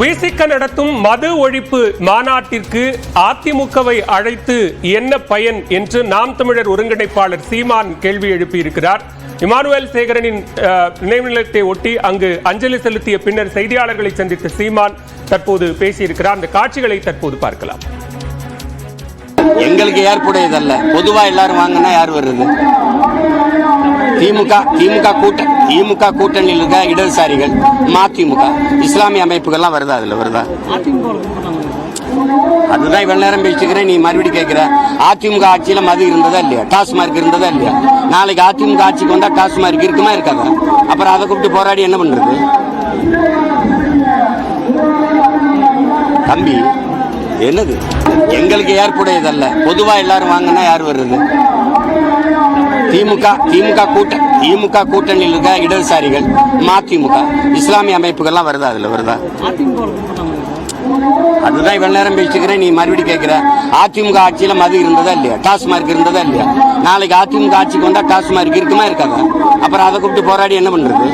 விசிக நடத்தும் மது ஒழிப்பு மாநாட்டிற்கு அதிமுகவை அழைத்து என்ன பயன் என்று நாம் தமிழர் ஒருங்கிணைப்பாளர் சீமான் கேள்வி எழுப்பியிருக்கிறார். இமானுவேல் சேகரனின் நினைவு நிலையத்தை ஒட்டி அங்கு அஞ்சலி செலுத்திய பின்னர் செய்தியாளர்களை சந்தித்த சீமான் தற்போது பேசியிருக்கிறார். அந்த காட்சிகளை தற்போது பார்க்கலாம். எங்களுக்கு ஏற்புடையதல்ல. பொதுவா எல்லாரும் வாங்கினா யார் வருது? திமுக திமுக கூட்ட திமுக கூட்டணியில் இருக்க இடதுசாரிகள் மதிமுக இஸ்லாமிய அமைப்புகள்லாம் வருதா அதுல வருதா? அதுதான் இவ்வளவு நேரம் பேசிக்கிறேன் நீ மறுபடியும் கேட்கிற அதிமுக ஆட்சியில மது இருந்ததா இல்லையா? டாஸ்மார்க் இருந்ததா இல்லையா? நாளைக்கு அதிமுக ஆட்சிக்கு வந்தா டாஸ்மார்க் இருக்குமா இருக்காதா? அப்புறம் அதை கூப்பிட்டு போராடி என்ன பண்றது? தம்பி என்னது? எங்களுக்கு ஏற்புடையதல்ல. பொதுவா எல்லாரும் வாங்கினா யார் வருது திமுக திமுக கூட்ட திமுக கூட்டணியில் இருக்க இடதுசாரிகள் மதிமுக இஸ்லாமிய அமைப்புகள்லாம் வருதா அதில் வருதா? அதுதான் இவ்வளவு நேரம் பேசிக்கிறேன் நீ மறுபடியும் கேட்கிற அதிமுக ஆட்சியில மது இருந்ததா இல்லையா? டாஸ்மார்க் இருந்ததா இல்லையா? நாளைக்கு அதிமுக ஆட்சிக்கு வந்தா டாஸ்மார்க் இருக்குமா இருக்காதா? அப்புறம் அதை கூப்பிட்டு போராடி என்ன பண்றது?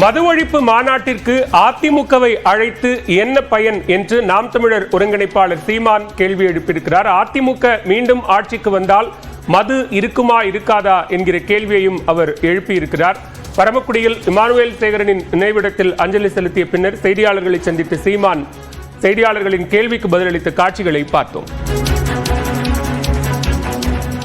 மது ஒழிப்பு மாநாட்டிற்கு அதிமுகவை அழைத்து என்ன பயன் என்று நாம் தமிழர் ஒருங்கிணைப்பாளர் சீமான் கேள்வி எழுப்பியிருக்கிறார். அதிமுக மீண்டும் ஆட்சிக்கு வந்தால் மது இருக்குமா இருக்காதா என்கிற கேள்வியையும் அவர் எழுப்பியிருக்கிறார். பரமக்குடியில் இமானுவேல் சேகரனின் நினைவிடத்தில் அஞ்சலி செலுத்திய பின்னர் செய்தியாளர்களை சந்தித்த சீமான் செய்தியாளர்களின் கேள்விக்கு பதிலளித்த காட்சிகளை பார்த்தோம்.